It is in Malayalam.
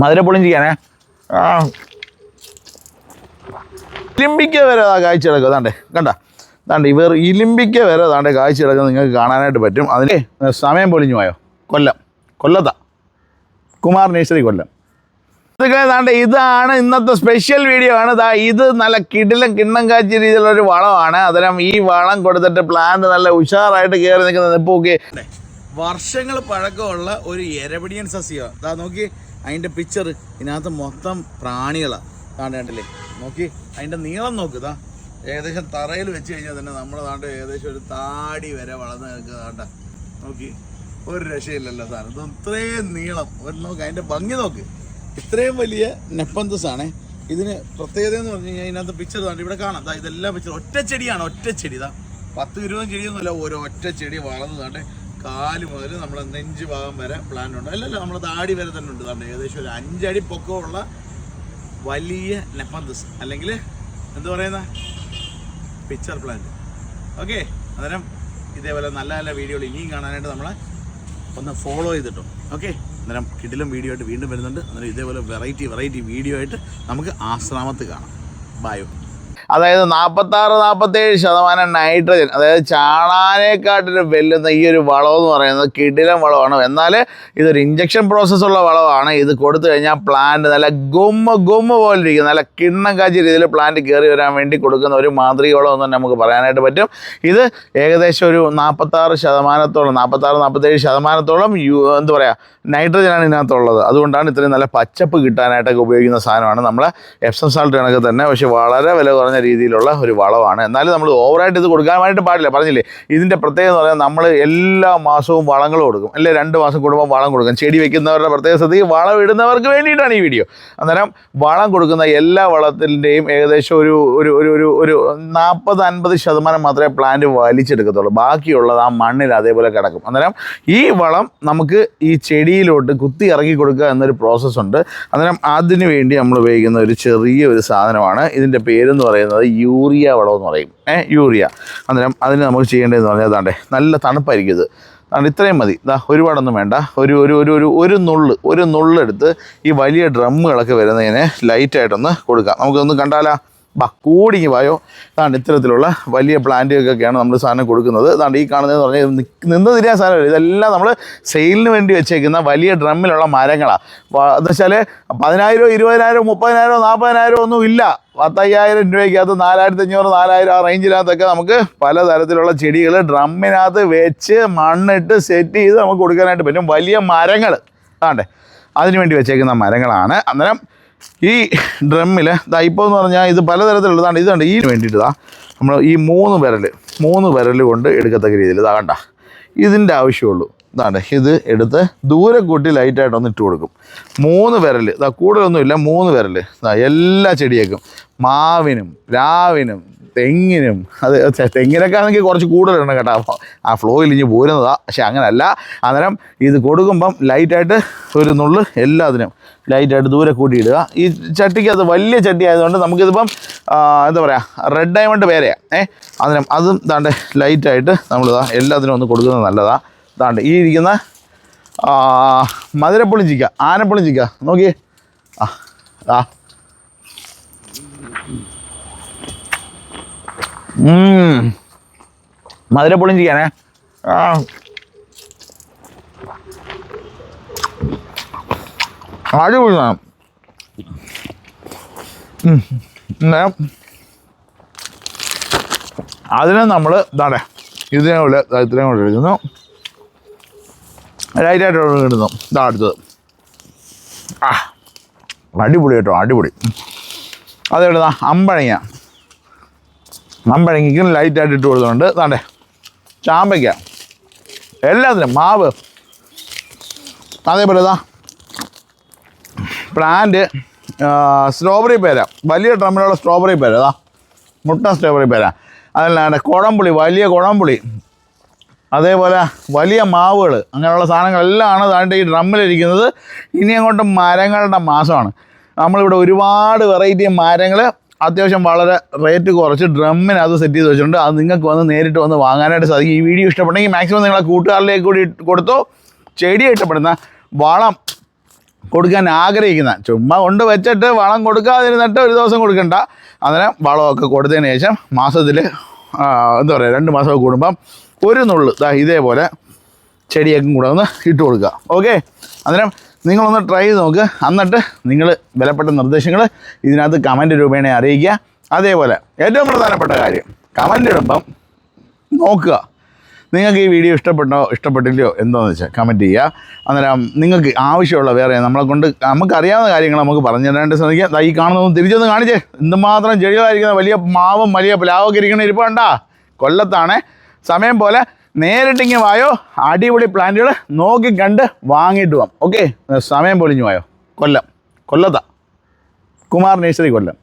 മധുരപ്പൊളിഞ്ചിക്കാനേ ആ. ഇലിമ്പിക്ക വരെ അതാ കാഴ്ച കിടക്കുക അതാണ്ടേ കണ്ട. അതാണ്ട് ഇവർ ഇലിമ്പിക്ക വരെ അതാണ്ട് കാഴ്ച കിടക്കുന്നത് നിങ്ങൾക്ക് കാണാനായിട്ട് പറ്റും. അതിന് സമയം പൊളിഞ്ഞു പോയോ? കൊല്ലം. കൊല്ലത്താ. കുമാർ നേഴ്സറി കൊല്ലം. ഇതൊക്കെ ഇതാണ് ഇന്നത്തെ സ്പെഷ്യൽ വീഡിയോ ആണ്. ദാ ഇത് നല്ല കിടിലം കിണ്ണം കാച്ചിയ രീതിയിലുള്ള ഒരു വളമാണ്. അതിനും ഈ വളം കൊടുത്തിട്ട് പ്ലാന്റ് നല്ല ഉഷാറായിട്ട് കയറി നിൽക്കുന്നത്. ഇപ്പോൾ നിപ്പൊക്കെ വർഷങ്ങൾ പഴക്കമുള്ള ഒരു എരപിടിയൻ സസ്യമാണ് അതാ നോക്കി അതിന്റെ പിക്ചർ ഇതിനകത്ത് മൊത്തം പ്രാണികളാണ് താണ്ട് കണ്ടില്ലേ? നോക്കി അതിന്റെ നീളം നോക്ക് ദാ. ഏകദേശം തറയിൽ വെച്ച് കഴിഞ്ഞാൽ തന്നെ നമ്മൾ താണ്ട് ഏകദേശം ഒരു താടി വരെ വളർന്ന് നിൽക്കുക താണ്ട നോക്കി ഒരു രക്ഷയില്ലല്ലോ സാർ ഇത് ഇത്രയും നീളം. ഒരു നോക്ക് അതിന്റെ ഭംഗി നോക്ക്. ഇത്രയും വലിയ നെപ്പന്തസ് ആണ് ഇതിന് പ്രത്യേകത എന്ന് പറഞ്ഞു കഴിഞ്ഞാൽ ഇതിനകത്ത് പിക്ചർ താണ്ട് ഇവിടെ കാണാം. ഇതെല്ലാം പിക്ചർ ഒറ്റ ചെടിയാണ് ഒറ്റ ചെടി ഇതാ പത്ത് ഇരുപതും ചെടിയൊന്നുമല്ല ഒരു ഒറ്റ ചെടി വളർന്നു താണ്ട് കാൽ മുതൽ നമ്മുടെ നെഞ്ച് ഭാഗം വരെ പ്ലാൻ ഉണ്ട്. അല്ലല്ല നമ്മുടെ താടി വരെ തന്നെ ഉണ്ട്. താണ്ട് ഏകദേശം ഒരു അഞ്ചടി പൊക്കമുള്ള വലിയ നെപ്പന്തസ്. അല്ലെങ്കിൽ എന്താ പറയുന്ന? പിക്ചർ പ്ലാൻ ഓക്കെ അന്നേരം ഇതേപോലെ നല്ല നല്ല വീഡിയോകൾ ഇനിയും കാണാനായിട്ട് നമ്മളെ ഒന്ന് ഫോളോ ചെയ്തിട്ടും. ഓക്കെ അന്നേരം കിടിലും വീഡിയോ ആയിട്ട് വീണ്ടും വരുന്നുണ്ട്. അന്നേരം ഇതേപോലെ വെറൈറ്റി വെറൈറ്റി വീഡിയോ ആയിട്ട് നമുക്ക് ആശ്രാമത്ത് കാണാം. ബായോ അതായത് നാൽപ്പത്താറ് നാൽപ്പത്തേഴ് ശതമാനം നൈട്രജൻ അതായത് ചാണാനേക്കാട്ടിലും വെല്ലുന്ന ഈ ഒരു വളം എന്ന് പറയുന്നത് കിടിലം വളമാണ്. എന്നാൽ ഇതൊരു ഇഞ്ചക്ഷൻ പ്രോസസ്സുള്ള വളമാണ്. ഇത് കൊടുത്തു കഴിഞ്ഞാൽ പ്ലാന്റ് നല്ല ഗുമ്മ ഗുമ്മ പോലെ ഇരിക്കും നല്ല കിണ്ണം കാച്ചി രീതിയിൽ പ്ലാന്റ് കയറി വരാൻ വേണ്ടി കൊടുക്കുന്ന ഒരു മാതൃക വളം എന്ന് നമുക്ക് പറയാനായിട്ട് പറ്റും. ഇത് ഏകദേശം ഒരു നാൽപ്പത്താറ് ശതമാനത്തോളം നാൽപ്പത്താറ് നാൽപ്പത്തേഴ് ശതമാനത്തോളം യു എന്താ പറയുക നൈട്രജനാണ് ഇതിനകത്തുള്ളത്. അതുകൊണ്ടാണ് ഇത്രയും നല്ല പച്ചപ്പ് കിട്ടാനായിട്ടൊക്കെ ഉപയോഗിക്കുന്ന സാധനമാണ് നമ്മൾ എപ്സം സാൾട്ട് കണക്ക് തന്നെ. പക്ഷേ വളരെ വില കുറഞ്ഞ രീതിയിലുള്ള ഒരു വളമാണ് എന്നാലും നമ്മൾ ഓവറായിട്ട് ഇത് കൊടുക്കാനായിട്ട് പാടില്ല. പറഞ്ഞില്ലേ? ഇതിന്റെ പ്രത്യേകത എന്ന് പറഞ്ഞാൽ നമ്മൾ എല്ലാ മാസവും വളങ്ങൾ കൊടുക്കും. അല്ലെങ്കിൽ രണ്ട് മാസം കൂടുമ്പോൾ വളം കൊടുക്കും. ചെടി വെക്കുന്നവരുടെ പ്രത്യേക സ്ഥിതി വളം ഇടുന്നവർക്ക് വേണ്ടിയിട്ടാണ് ഈ വീഡിയോ. അന്നേരം വളം കൊടുക്കുന്ന എല്ലാ വളത്തിന്റെയും ഏകദേശം ഒരു ഒരു ഒരു ഒരു ഒരു നാൽപ്പത് അൻപത് ശതമാനം മാത്രമേ പ്ലാന്റ് വലിച്ചെടുക്കത്തുള്ളൂ. ബാക്കിയുള്ളത് ആ മണ്ണിൽ അതേപോലെ കിടക്കും. അന്നേരം ഈ വളം നമുക്ക് ഈ ചെടിയിലോട്ട് കുത്തി ഇറക്കി കൊടുക്കുക എന്നൊരു പ്രോസസ്സുണ്ട് അന്നേരം അതിന് വേണ്ടി നമ്മൾ ഉപയോഗിക്കുന്ന ഒരു ചെറിയ ഒരു സാധനമാണ്. ഇതിന്റെ പേരെന്ന് പറയുന്നത് യൂറിയ വളം എന്ന് പറയും. ഏഹ് യൂറിയ. അന്നേരം അതിന് നമുക്ക് ചെയ്യേണ്ടതെന്ന് പറഞ്ഞാൽ അതാണ്ടേ നല്ല തണുപ്പായിരിക്കും ഇത്. അതുകൊണ്ട് ഇത്രയും മതി. ഇതാ ഒരുപാടൊന്നും വേണ്ട. ഒരു ഒരു ഒരു ഒരു ഒരു നുള്ള് ഒരു നുള്ളെടുത്ത് ഈ വലിയ ഡ്രമ്മുകളൊക്കെ വരുന്നതിന് ലൈറ്റായിട്ടൊന്ന് കൊടുക്കാം. നമുക്കൊന്ന് കണ്ടാലാ. ബാ കൂടിങ്ങി വായോ. അതാണ് ഇത്തരത്തിലുള്ള വലിയ പ്ലാന്റുകൾക്കൊക്കെയാണ് നമ്മൾ സാധനം കൊടുക്കുന്നത്. അതാണ്ട് ഈ കാണുന്നതെന്ന് പറഞ്ഞാൽ നിന്ന് തിരിയാൻ സാധനമില്ല ഇതെല്ലാം നമ്മൾ സെയിലിന് വേണ്ടി വെച്ചേക്കുന്ന വലിയ ഡ്രമ്മിലുള്ള മരങ്ങളാണ് എന്ന് വെച്ചാൽ പതിനായിരം ഇരുപതിനായിരം മുപ്പതിനായിരം നാൽപ്പതിനായിരം ഒന്നും ഇല്ല. പത്തയ്യായിരം രൂപയ്ക്കകത്ത് നാലായിരത്തി അഞ്ഞൂറ് നാലായിരം ആ റേഞ്ചിനകത്തൊക്കെ നമുക്ക് പലതരത്തിലുള്ള ചെടികൾ ഡ്രമ്മിനകത്ത് വെച്ച് മണ്ണിട്ട് സെറ്റ് ചെയ്ത് നമുക്ക് കൊടുക്കാനായിട്ട് പറ്റും. വലിയ മരങ്ങൾ ആണ്ടേ അതിന് വേണ്ടി വെച്ചേക്കുന്ന മരങ്ങളാണ്. അന്നേരം ഈ ഡ്രമ്മിൽ ദാ ഇപ്പോൾ എന്ന് പറഞ്ഞാൽ ഇത് പലതരത്തിലുള്ളതാണ് ഇതുണ്ട് ഈ വേണ്ടിയിട്ട് ദാ നമ്മൾ ഈ മൂന്ന് വിരൽ മൂന്ന് വിരൽ കൊണ്ട് എടുക്കത്തക്ക രീതിയിൽ ഇതാ കണ്ട? ഇതിന്റെ ആവശ്യമുള്ളൂ. ഇതാണ്ട് ഇത് എടുത്ത് ദൂരെ കൂട്ടി ലൈറ്റായിട്ടൊന്ന് ഇട്ട് കൊടുക്കും. മൂന്ന് വിരൽ ഇതാ കൂടുതലൊന്നുമില്ല മൂന്ന് വിരൽ ഇതാ എല്ലാ ചെടിയേക്കും മാവിനും രാവിനും തെങ്ങിനും അത് തെങ്ങിനൊക്കെ ആണെങ്കിൽ കുറച്ച് കൂടുതലുണ്ട് കേട്ടോ. അപ്പോൾ ആ ഫ്ലോയിൽ ഇഞ്ഞ് പോരുന്നതാ. പക്ഷെ അങ്ങനല്ല. അന്നേരം ഇത് കൊടുക്കുമ്പം ലൈറ്റായിട്ട് ഒരു നുള്ള് എല്ലാത്തിനും ലൈറ്റായിട്ട് ദൂരെ കൂട്ടിയിടുക. ഈ ചട്ടിക്ക് അത് വലിയ ചട്ടി ആയതുകൊണ്ട് നമുക്കിതിപ്പം എന്താ പറയുക റെഡ് ഡയമണ്ട് പേരയാണ് ഏ അന്നേരം അതും താണ്ട് ലൈറ്റായിട്ട് നമ്മളിതാ എല്ലാത്തിനും ഒന്ന് കൊടുക്കുന്നത് നല്ലതാണ് താണ്ട് ഈ ഇരിക്കുന്ന ആ, മധുരപ്പുളിഞ്ചിക്ക ആനപ്പുളിഞ്ചിക്ക നോക്കി ആ ആ മധുരപ്പുളിഞ്ചിക്കാനേ ആ. അടിപൊളി അതിനെ നമ്മൾ ഇതാണ് ഇതിനെ പോലെ ഇത്രയും കൊണ്ട് എടുക്കുന്നു. ലൈറ്റായിട്ട് ഇടുന്നു ഇതാ അടുത്തത്. ആ അടിപൊളി കേട്ടോ അടിപൊളി. അതെവിടുന്നാ അമ്പഴങ്ങ. അമ്പഴങ്ങയ്ക്കും ലൈറ്റായിട്ട് ഇട്ട് കൊടുക്കുന്നുണ്ട് താണ്ടേ ചാമ്പയ്ക്ക. എല്ലാത്തിനും മാവ്. അതേപോലെ ഇതാ പ്ലാന്റ് സ്ട്രോബെറി പേര. വലിയ ഡ്രമ്മിലുള്ള സ്ട്രോബെറി പേര ഇതാ മുട്ട സ്ട്രോബെറി പേര. അതല്ലാണ്ട് കുഴമ്പുളി വലിയ കുഴമ്പുളി അതേപോലെ വലിയ മാവുകൾ അങ്ങനെയുള്ള സാധനങ്ങളെല്ലാമാണ് താണ്ട് ഈ ഡ്രമ്മിലിരിക്കുന്നത്. ഇനി അങ്ങോട്ട് മരങ്ങളുടെ മാസമാണ്. നമ്മളിവിടെ ഒരുപാട് വെറൈറ്റി മരങ്ങൾ അത്യാവശ്യം വളരെ റേറ്റ് കുറച്ച് ഡ്രമ്മിനകത്ത് സെറ്റ് ചെയ്ത് വെച്ചിട്ടുണ്ട്. അത് നിങ്ങൾക്ക് വന്ന് നേരിട്ട് വന്ന് വാങ്ങാനായിട്ട് സാധിക്കും. ഈ വീഡിയോ ഇഷ്ടപ്പെട്ടെങ്കിൽ മാക്സിമം നിങ്ങളെ കൂട്ടുകാരിലേക്ക് കൂടി കൊടുത്തോ. ചെടി ഇഷ്ടപ്പെടുന്ന വളം കൊടുക്കാൻ ആഗ്രഹിക്കുന്ന ചുമ്മാ കൊണ്ട് വെച്ചിട്ട് വളം കൊടുക്കാതിരുന്നിട്ട് ഒരു ദിവസം കൊടുക്കണ്ട. അന്നേരം വളമൊക്കെ കൊടുത്തതിന് ശേഷം മാസത്തിൽ എന്താ പറയുക രണ്ട് മാസമൊക്കെ കൂടുമ്പം ഒരു നുള്ളു. ദാ ഇതേപോലെ ചെടിയൊക്കെ കൂടെ ഒന്ന് ഇട്ട് കൊടുക്കുക. ഓക്കെ അന്നേരം നിങ്ങളൊന്ന് ട്രൈ ചെയ്ത് നോക്കുക എന്നിട്ട് നിങ്ങൾ വിലപ്പെട്ട നിർദ്ദേശങ്ങൾ ഇതിനകത്ത് കമന്റ് രൂപേണ അറിയിക്കുക. അതേപോലെ ഏറ്റവും പ്രധാനപ്പെട്ട കാര്യം കമന്റ് ഇടുമ്പം നോക്കുക. നിങ്ങൾക്ക് ഈ വീഡിയോ ഇഷ്ടപ്പെട്ടോ ഇഷ്ടപ്പെട്ടില്ലയോ എന്താണെന്ന് വെച്ചാൽ കമന്റ് ചെയ്യുക. അന്നേരം നിങ്ങൾക്ക് ആവശ്യമുള്ള വേറെ നമ്മളെ കൊണ്ട് നമുക്കറിയാവുന്ന കാര്യങ്ങൾ നമുക്ക് പറഞ്ഞു തരാനായിട്ട് ശ്രമിക്കുക ഈ കാണുന്നതൊന്നും തിരിച്ചൊന്ന് കാണിച്ചേ. എന്തുമാത്രം ചെടികളായിരിക്കുന്ന വലിയ മാവും വലിയ പ്ലാവൊക്കെ ഇരിക്കണ ഇരിപ്പുണ്ടാ കൊല്ലത്താണ്. സമയം പോലെ നേരിട്ടിങ്ങി വായോ. അടിപൊളി പ്ലാന്റുകൾ നോക്കി കണ്ട് വാങ്ങിയിട്ട് പോവാം ഓക്കെ സമയം പൊളിഞ്ഞു വായോ. കൊല്ലം. കൊല്ലത്താ. കുമാർ നേഴ്സറി കൊല്ലം.